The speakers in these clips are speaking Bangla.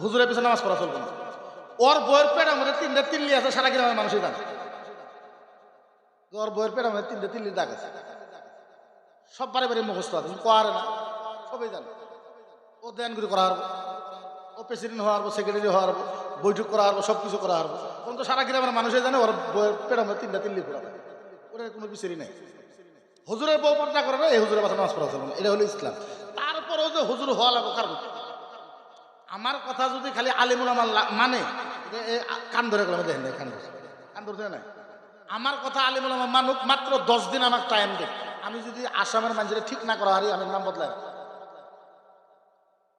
হুজুরের পিছনে নামাজ পড়া চলবে না। ওর বইয়ের পেটের মধ্যে তিনটে তিল্লি আছে, সারা গ্রামের মানুষই জানে। ওর বইয়ের পেটের মধ্যে তিনটে তিল্লির দাগ আছে। সব বারে বারে মুখস্থ আছে কোয়ারে না। সবাই জানে। ও দেন করে হারবো। ও প্রেসিডেন্ট হওয়া হারবো, সেক্রেটারি হওয়া হারবো, বৈঠক করা হারবো সব কিছু করা হারবো। তখন তো সারা গ্রামের মানুষই জানে, ওর বইয়ের পেটের মধ্যে তিনটা তিল্লি ঘোরা ওটা কোনো বিচারই নেই। হুজুরের বউ পর্দা করে না, এই হুজুরের কথা নামাজ পড়া চলবে। এটা হলো ইসলাম। তারপরেও যে হুজুর হওয়া লাগবে কার কথা? আমার কথা যদি খালি আলিমুল আমার মানে কান ধরে গেলাম, দেখেন কান ধরে কান ধরছে না? আমার কথা আলিমুল আমার মানুক, মাত্র দশ দিন আমার টাইম দেয় আমি যদি আসামের মানুষের ঠিক না করা হারি, আমি নাম বদলাই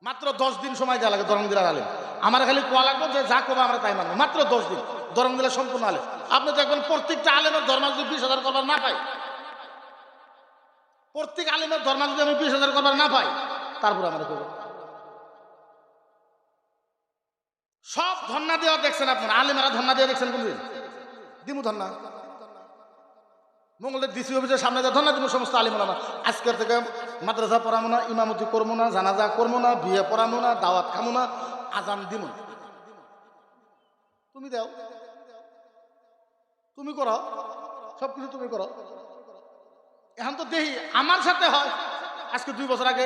মাত্র দশ দিন সময় দেওয়া লাগে দরং জেলার আলিম। আমার খালি কোয়া লাগবে যে যা করব আমরা তাই মানবো। মাত্র দশ দিন। দরং জেলা সম্পূর্ণ আলিম। আপনি দেখবেন প্রত্যেকটা আলেমের ধর্ম যদি বিশ হাজার করবার না পাই প্রত্যেক আলিমের ধর্ম যদি আমি বিশ হাজার করবার না পাই, তারপর আমরা করব। সব ধর্ণা দেওয়া দেখছেন আপনারা। আলিমেরা ধর্ণা দেওয়া দেখছেন কোনদিন? দিমু ধর্ণা মঙ্গলের ডিসি অফিসের সামনে যা ধর্ণা দিব সমস্ত আলিম আলামা আজকের থেকে মাদ্রাসা পড়াবো না, ইমামতি করব না, জানাজা করব না, বিয়ে পড়াবো না, দাওয়াত খামো না, আজান দিব না। তুমি দাও। তুমি করো। সব কিছু তুমি করো। এখন তো দেখি আমার সাথে হয়। আজকে দুই বছর আগে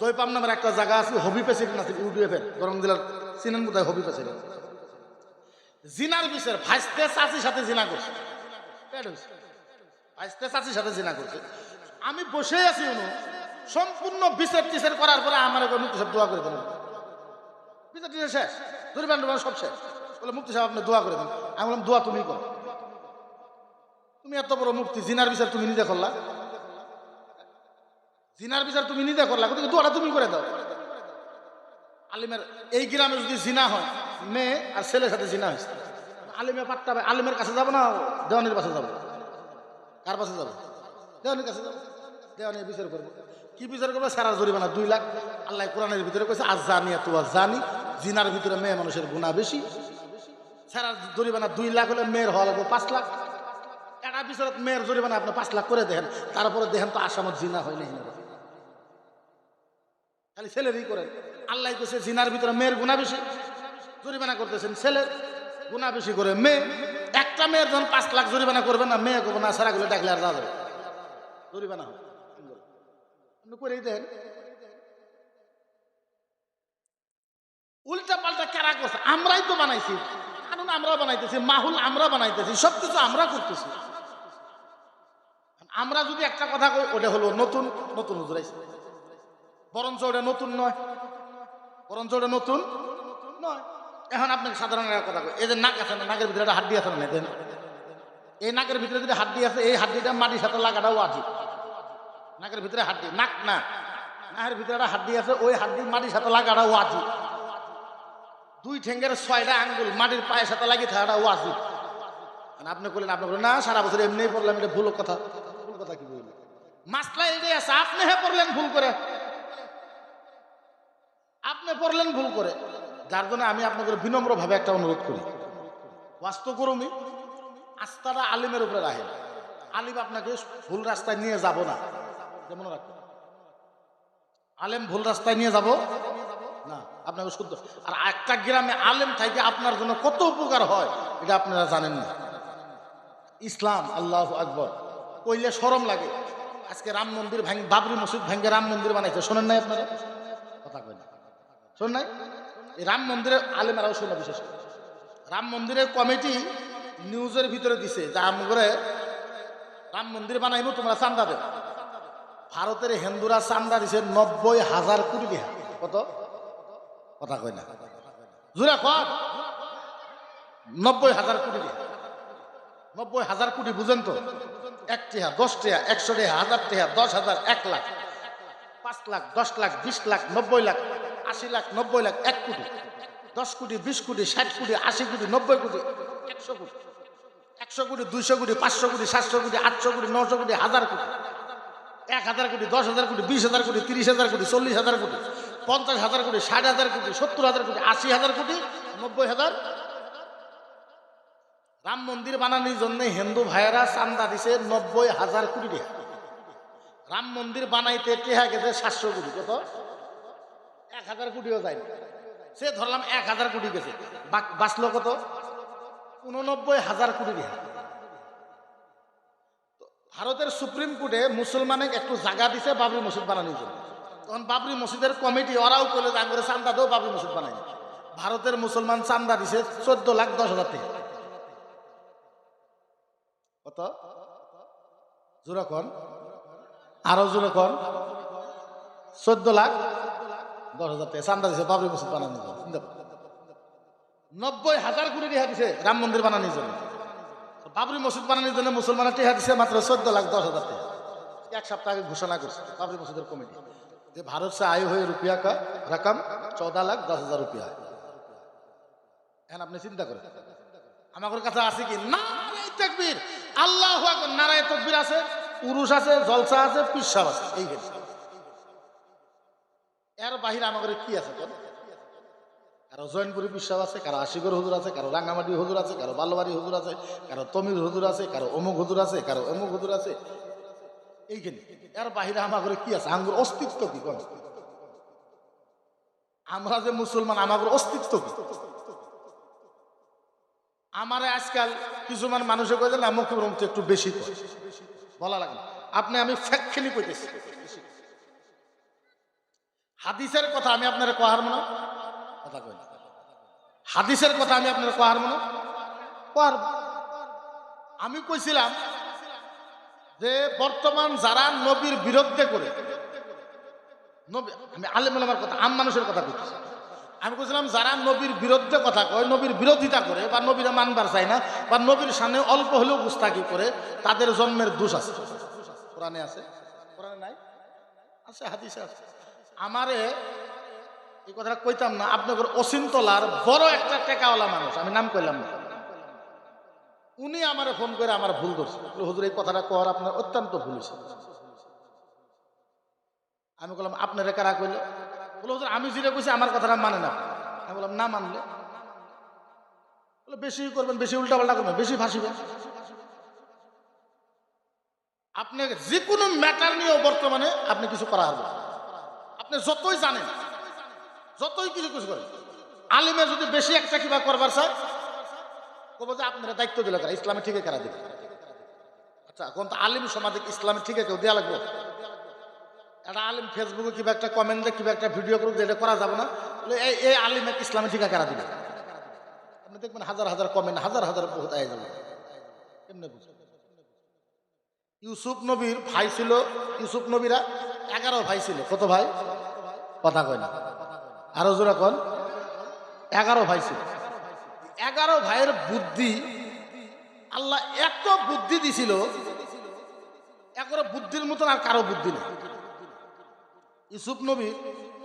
দইপাম নামের একটা জায়গা আছে, হবি প্রেসিডেন্ট আছে ইউডিএফের গরম জেলার সিনেন কোথায় হবি প্রেসিডেন্ট জিনার বিষয়ের ভাইস্তে চাষির সাথে জিনা করছে। ভাইস্তে চাষির সাথে জিনা করছে। আমি বসে আছি উনু সম্পূর্ণ বিচার টিচার করার পরে আমার একবার মুক্তি সাহেব দোয়া করে দেন বিচার টিচার শেষ দরিবান সব শেষ। বলে, মুক্তি সাহেব, আপনি দোয়া করে দেন। আমি বললাম, দোয়া তুমি করো। তুমি এত বড় মুক্তি, জিনার বিচার তুমি নিজে করলা? জিনার বিচার তুমি নিজে করলা? কিন্তু দোয়াটা তুমি করে দাও? আলিমের, এই গ্রামে যদি জিনা হয়, মেয়ে আর ছেলের সাথে জিনা হয়েছে আলিমে পাট্টা পায়, আলিমের কাছে যাব না দেওয়ানির কাছে যাব। কার কাছে যাব? দেওয়ানির কাছে যাব। দেওয়ানির বিচার করব। কি বিচার করব? সারা জরিমানা দুই লাখ। আল্লাহ কোরআনের ভিতরে কইছে আজ জানি এত আজ জানি জিনার ভিতরে মেয়ে মানুষের গুণা বেশি। সারা জরিমানা দুই লাখ হলে মেয়ের হওয়া লাগবে পাঁচ লাখ। একটা বিচারত মেয়ের জরিমানা আপনি পাঁচ লাখ করে দেখেন, তারপরে দেখেন তো আসামত জিনা হয় নাই খালি ছেলেরই করেন। আল্লাহ কইছে, জিনার ভিতরে মেয়ের গুণা বেশি। জরিমানা করতেছেন ছেলের গুণা বেশি করে মেয়ে। একটা মেয়ের যখন পাঁচ লাখ জরিমানা করবে না, মেয়ে করব না সারাগুলো ডাকলে আর যাবে জরিমানা হবে। করেই দেন। উল্টা পাল্টা কেরা করছে? আমরাই তো বানাইছি। কারণ আমরা বানাইতেছি, মাহুল আমরা বানাইতেছি, সবকিছু আমরা করতেছি। আমরা যদি একটা কথা কই, ওটা হলো নতুন নতুন হুজুরাইছে বরঞ্চ ওটা নতুন নয়। বরঞ্চ ওটা নতুন নয়। এখন আপনাকে সাধারণ কথা এই যে নাক আছে না, নাকের ভিতরে একটা হাড্ডি আছে না? দেন এই নাকের ভিতরে যদি হাড্ডি আছে, এই হাড্ডিটা মাটির সাথে লাগাটাও আছে নাকের ভিতরে হাড্ডি, নাক না, নাকের ভিতরে একটা হাড্ডি আছে, ওই হাড্ডি মাটির সাথে লাগাটাও আছে দুই ঠেঙ্গের ছয়টা আঙ্গুল মাটির পায়ের সাথে লাগিয়ে থাকাটা ওয়াজিব। আপনি করলেন, আপনি বললেন, না, সারা বছর এমনি পড়লাম, এটা ভুল কথা। ভুল কথা কি বললেন? মাসলা এটাই আছে, আপনি হ্যাঁ পড়লেন ভুল করে। আপনি পড়লেন ভুল করে। যার জন্য আমি আপনাকে বিনম্র ভাবে একটা অনুরোধ করি। বাস্তব করুমি, আস্থাটা আলিমের উপরে রাখেন। আলিম আপনাকে ভুল রাস্তায় নিয়ে যাব না। যেমন রাখবেন। আলেম ভুল রাস্তায় নিয়ে যাব না। আপনাকে শুদ্ধ। আর একটা গ্রামে আলেম থেকে আপনার জন্য কত উপকার হয়, এটা আপনারা জানেন না। ইসলাম, আল্লাহ আকবর। কইলে সরম লাগে। আজকে রাম মন্দির ভাঙি বাবরি মসজিদ ভাঙ্গে রাম মন্দির বানাইছে। শোনেন নাই আপনারা? কথা কই শোন নাই? রাম মন্দিরে আলেমেরাও শোনা বিশেষ করে। রাম মন্দিরের কমিটি নিউজের ভিতরে দিছে যা করে রাম মন্দির বানাইবো, তোমরা চান্দা দেব ভারতের হিন্দুরা চান্দা দিছে নব্বই হাজার কোটি টাকা। কত? কথা কই না। জোরে কর নব্বই হাজার কোটি টাকা। নব্বই হাজার কোটি বুঝেন তো। এক টিহা, দশ টিহা, একশো টিহা, হাজার টিহা, দশ হাজার, এক লাখ, পাঁচ লাখ, দশ লাখ, বিশ লাখ, নব্বই লাখ আশি লাখ নব্বই লাখ এক কোটি দশ কোটি বিশ কোটি ষাট কোটি আশি কোটি নব্বই কোটি একশো কোটি একশো কোটি দুইশো কোটি পাঁচশো কোটি সাতশো কোটি আটশো কোটি নশো কোটি হাজার কোটি এক হাজার কোটি দশ হাজার কোটি বিশ হাজার কোটি তিরিশ হাজার কোটি চল্লিশ হাজার কোটি পঞ্চাশ হাজার কোটি ষাট হাজার কোটি সত্তর হাজার কোটি আশি হাজার কোটি নব্বই হাজার রাম মন্দির বানানোর জন্য হিন্দু ভাইয়েরা চান্দা দিছে নব্বই হাজার কোটি টাকা রাম মন্দির বানাইতে টেহা গেছে সাতশো কোটি কত এক হাজার কোটিও যায়নি সে ধরলাম এক হাজার কোটি গেছে। বাঁচলো কত? উননব্বই হাজার কোটি রেহা ভারতের সুপ্রিম কোর্টে মুসলমানে একটু জায়গা দিছে বাবরি মসজিদ বানানোর জন্য। তখন বাবরি মসজিদের কমিটি ওরাও করলে আঙ্গুরে চান্দা দেও, বাবরি মসজিদ বানাই ভারতের মুসলমান চান্দা দিছে চোদ্দ লাখ দশ হাজার টাকা। কত? জোরে কন। আরও জোরে চোদ্দ লাখ দশ হাজার টাকা। চান্দা দিছে, বাবরি মসজিদ বানানোর জন্য। নব্বই হাজার কোটি রেহা দিছে, রাম মন্দির বানানোর জন্য। বাবরি মসজিদ বানানোর জন্য মুসলমানের টেহা দিছে মাত্র চোদ্দ লাখ দশ হাজার টাকা। এক সপ্তাহ আগে ঘোষণা করছে, বাবরি মসজিদের কমিটি, যে ভারত সে আয় হয়ে রুপিয়া কা রকম চৌদা লাখ দশ হাজার রুপিয়া। এখন আপনি চিন্তা করেন আমার কাছে আছে কি? না তকবীর, আল্লাহ নারায় তকবীর আছে পুরুষ আছে, জলসা আছে, পিসাব আছে এই গেছে এর বাহিরে আমাদের কি আছে কোন কারও জৈনপুরি বিশ্বাস আছে, কারও আশিগর হুজুর আছে, কারও রাঙ্গামাটি হুজুর আছে, কারও বালবাড়ি হুজুর আছে, কারও তমির হুজুর আছে, কারও অমুক হুজুর আছে, কারও অমুক হুজুর আছে। এইখানে, এর বাহিরে আমাদের কি আছে? আঙ্গুর অস্তিত্ব কি কোন? আমরা যে মুসলমান আমাদের অস্তিত্ব কি? আমারে আজকাল কিছুমান মানুষে কয়ে দেন আমুক একটু বেশি। বলা লাগে না। আপনি, আমি ফ্যাকচুয়ালি কইতেছি। হাদিসের কথা আমি আপনার কহার মনে কথা কই। হাদিসের কথা আমি আপনার কহার মনে কহার আমি কইছিলাম যে বর্তমান যারা নবীর বিরুদ্ধে করে, নবী আমি আলেম আমার কথা, আম মানুষের কথা কইতেছি আমি বলছিলাম যারা নবীর বিরুদ্ধে কথা কয়, নবীর বিরোধিতা করে, বা নবীরা মানবার চায় না, বা নবীর সামনে অল্প হলেও গুস্তাকি করে, তাদের জন্মের দোষ আছে। কোরআনে আছে? কোরআনে নাই? আছে, হাদিসে আছে। আমারে, এই কথাটা কইতাম না, আপনাদের অচিন্তলার বড় একটা টেকাওয়ালা মানুষ, আমি নাম কইলাম না। উনি আমারে ফোন করে আমার ভুল ধরছে। হুজুর, এই কথাটা কর আপনার অত্যন্ত ভুল হয়েছে। আমি বললাম, আপনারা কারা কইল? বলে, হুজুর, আমি যেটা কইছি আমার কথাটা মানে না। আমি বললাম, না মানলে? বেশি করবেন, বেশি উল্টা পাল্টা করবেন, বেশি ভাসিবেন। আপনি যে কোনো ম্যাটার নিয়েও বর্তমানে আপনি কিছু করা হবে আপনি যতই জানেন, যতই কিছু কিছু করেন আলিমে যদি বেশি একটা কিবা করবার চায়, কব যে আপনারা দায়িত্ব দিলে কারা ইসলামে ঠিকই কারা দিবে? আচ্ছা এখন তো আলিম সমাজে ইসলামে ঠিকই কেউ দেওয়া লাগবে? একটা আলিম ফেসবুকে কিবা একটা কমেন্ট দেয় কিবা একটা ভিডিও করুক যেটা করা যাবে না এই এই আলিমে ইসলামে ঠিকা কারা দিবে? আপনি দেখবেন হাজার হাজার কমেন্ট হাজার হাজার বহুত আয় যাবে। কেমনে বুঝবেন ইউসুফ নবীর ভাই ছিল, ইউসুফ নবীরা এগারো ভাই ছিল। কত ভাই? কথা কয় না। আরও জোরে কন। এগারো ভাই ছিল। এগারো ভাইয়ের বুদ্ধি, আল্লাহ এত বুদ্ধি দিছিল এগারো বুদ্ধির মতন আর কারও বুদ্ধি নেই। ইউসুফ নবীর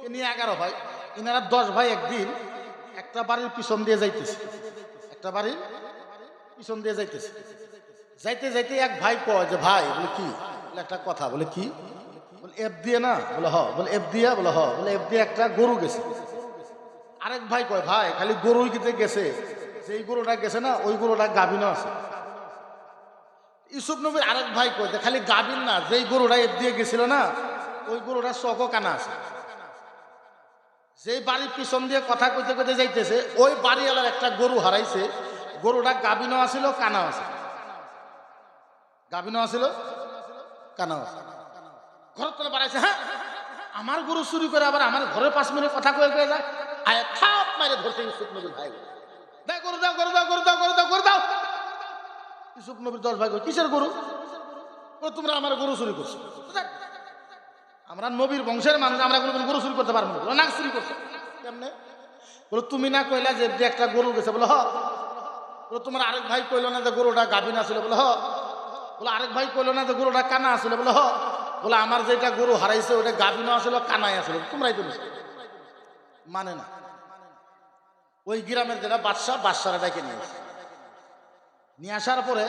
নিয়ে এগারো ভাই, ইনারা দশ ভাই একদিন একটা বাড়ির পিছন দিয়ে যাইতেছে। একটা বাড়ির পিছন দিয়ে যাইতেছে। যাইতে যাইতে এক ভাই কয় যে, ভাই, বলে কি? বলে একটা কথা, বলে কি? বলে, এফ দিয়ে না? বলে, হ। বলে, এফ দিয়া? বলে, হ। বলে, এফ দিয়ে একটা গরু গেছে। আরেক ভাই কয়, ভাই, খালি গরুই কিতে গেছে। যেই গরুটা গেছে না, ওই গরুটা গাভিনও আছে। ইউসুফ নবীর আরেক ভাই কয় যে, খালি গাভিন না, যেই গরুটা এফ দিয়ে গেছিল না, ওই গরুটা চকও কানা আছে। যেই বাড়ির পিছন দিয়ে কথা কইতে কইতে যাইতেছে, ওই বাড়িওয়ালার একটা গরু হারাইছে। গরুটা গাভিনও আছিল কানা আছে। গাভিনও আছিল কানাও ঘর তোলে বাড়াইছে হ্যাঁ আমার গরু চুরি করে আবার আমার ঘরের পাঁচ মিনিট কথা কয়ে কয়ে যায় আয় থাপ মারে ধরছে ইউসুফ নবীর ভাই দাও গরু দাও গরু দাও গরু দাও গরু দাও গরু দাও ইউসুফ নবীর দশ ভাই কিসের গরু ও তোমরা আমার গরু চুরি করছ আমরা নবীর বংশের মানুষ আমরা কোনো গরু চুরি করতে পারব না বলে, না চুরি করছ কেমনে বলো তুমি না কইলা যে একটা গরু গেছে বলে হ বলে তোমার আরেক ভাই কইলো না যে গরুটা গাভিন আছিল বলে হ বলে, আরেক ভাই কইলো না যে গরুটা কানা আছিল বলে, হ। বলে, আমার যেটা গরু হারাইছে ওটা গাভিনও আসলে, কানাই আসলে। তোমরাই তো মানে না। ওই গ্রামের যেটা বাদশাহ বাদশারা ডাকে নিয়ে। নিয়ে আসার পরে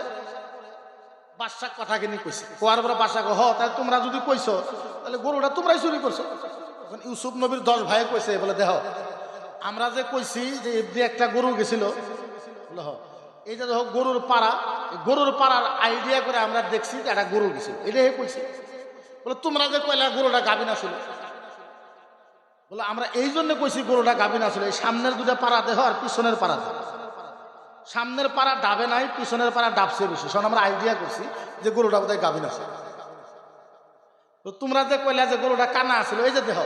বাদশাহ কথা কিনে কইছে। কোয়ার পরে বাদশাহ হ, তাহলে তোমরা যদি কইছো, তাহলে গরুটা তোমরাই চুরি করছ। তখন ইউসুফ নবীর দশ ভাই কইছে, বলে, দেহ, আমরা যে কইছি যে একটা গরু গেছিল, বলে, হ। এই যে দেখো গরুর পাড়া গরুর পাড়ার আইডিয়া করে আমরা দেখছি একটা গরু গেছিল এটাই কইছি। বলে, তোমরা যে কইলা গরুটা গাবিনা ছিল বলে, আমরা এই জন্য কইছি গরুটা গাভিন আসলে। এই সামনের দুটা পাড়া দেহ আর পিছনের পাড়া দেহ সামনের পাড়া ডাবে নাই, পিছনের পাড়া ডাবছে বেশি। শোন, আমরা আইডিয়া করছি যে গরুটা বোধহয় গাভিন আছে তো তোমরা যে কইলা যে গরুটা কানা আছিল এই যে দেহ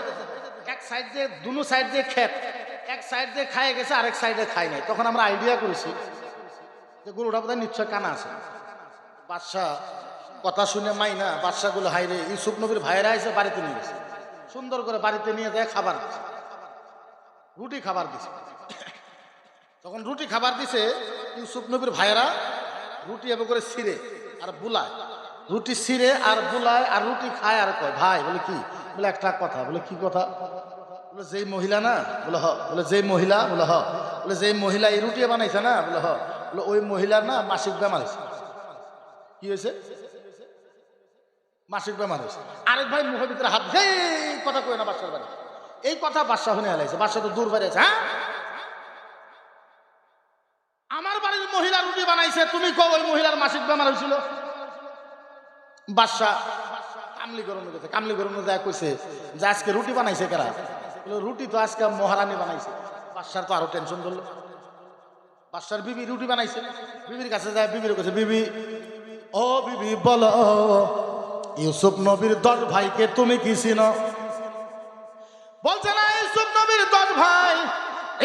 এক সাইড যে দুনো সাইড যে ক্ষেত এক সাইড যে খায় গেছে, আরেক সাইডে খায় নাই। তখন আমরা আইডিয়া করেছি যে গরুটা বোধহয় নিশ্চয় কানা আছে। বাদশাহ কথা শুনে মাই না বাদশাগুলো হাইরে ইউসুফ নবীর ভাইরা এসে বাড়িতে নিয়ে গেছে। সুন্দর করে বাড়িতে নিয়ে যায়, খাবার রুটি খাবার দিছে। তখন রুটি খাবার দিছে, ইউসুফ নবীর ভাইয়েরা রুটি এবার করে ছিঁড়ে আর বুলায়। রুটি ছিঁড়ে আর বুলায় আর রুটি খায় আর কয়, ভাই, বলে, কি? বলে, একটা কথা। বলে, কি কথা? বলে, যেই মহিলা না? বলে, হ। বলে, যেই মহিলা? বলে, হ। বলে, যেই মহিলা এই রুটি বানাইছে না? বলে, হ। ওই মহিলার না মাসিক বেমার হয়েছে। কি হয়েছে? মাসিক বেমার হয়েছে। আরেক ভাই মুখের ভিতরে হাত কথা কই না বাসার বাড়ি। এই কথা বাসা শুনে হেলাইছে বাসা তো দূর বাড়ি আছে হ্যাঁ? আমার বাড়ির মহিলা রুটি বানাইছে, তুমি কো ওই মহিলার মাসিক বেমার হয়েছিল? বাদশা কামলি গরম গেছে। কামলি গরম যায়, কইছে, যে আজকে রুটি বানাইছে কারা? রুটি তো আজকে মহারানী বানাইছে। বাদশার তো আরও টেনশন ধরলো। বাদশার বিবি রুটি বানাইছে। বিবির কাছে যায়, বিবির কাছে, বিবি, ও বিবি, বলো, ইউসুফ নবীর দশ ভাইকে তুমি কি চিনো? বলছে না, ইউসুফ নবীর দশ ভাই,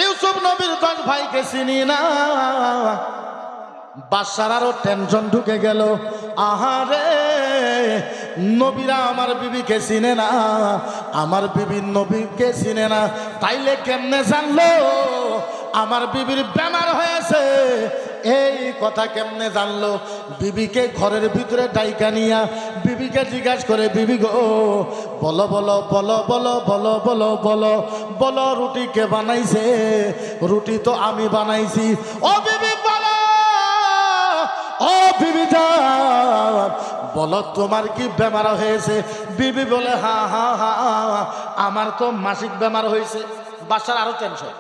ইউসুফ নবীর দশ ভাইকে চিনি না। বাসার আরও টেনশন ঢুকে গেল। আহারে নবীরা আমার বিবিকে চিনে না, আমার বিবির নবীকে চিনে না। তাইলে কেমনে জানলো? আমার বিবির বেমার হয়েছে এই কথা কেমনে জানলো? বিবিকে ঘরের ভিতরে ডাইকা নিয়া বিবিকে জিজ্ঞাসা করে, বিবি গো, বলো বলো বলো বলো বলো বলো বলো বলো, রুটি কে বানাইছে? রুটি তো আমি বানাইছি। ও বিবি, বলো, ও বিবি বলো, তোমার কি বেমার হয়েছে? বিবি বলে, হা হা হা, আমার তো মাসিক বেমার হয়েছে বাসার আরও টেনশন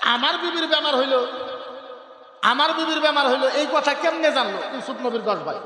আমার বিবির বেমার হইল, আমার বিবির বেমার হইল, এই কথা কেমনে জানলো? ইউসুফ নবীর দশ ভাই।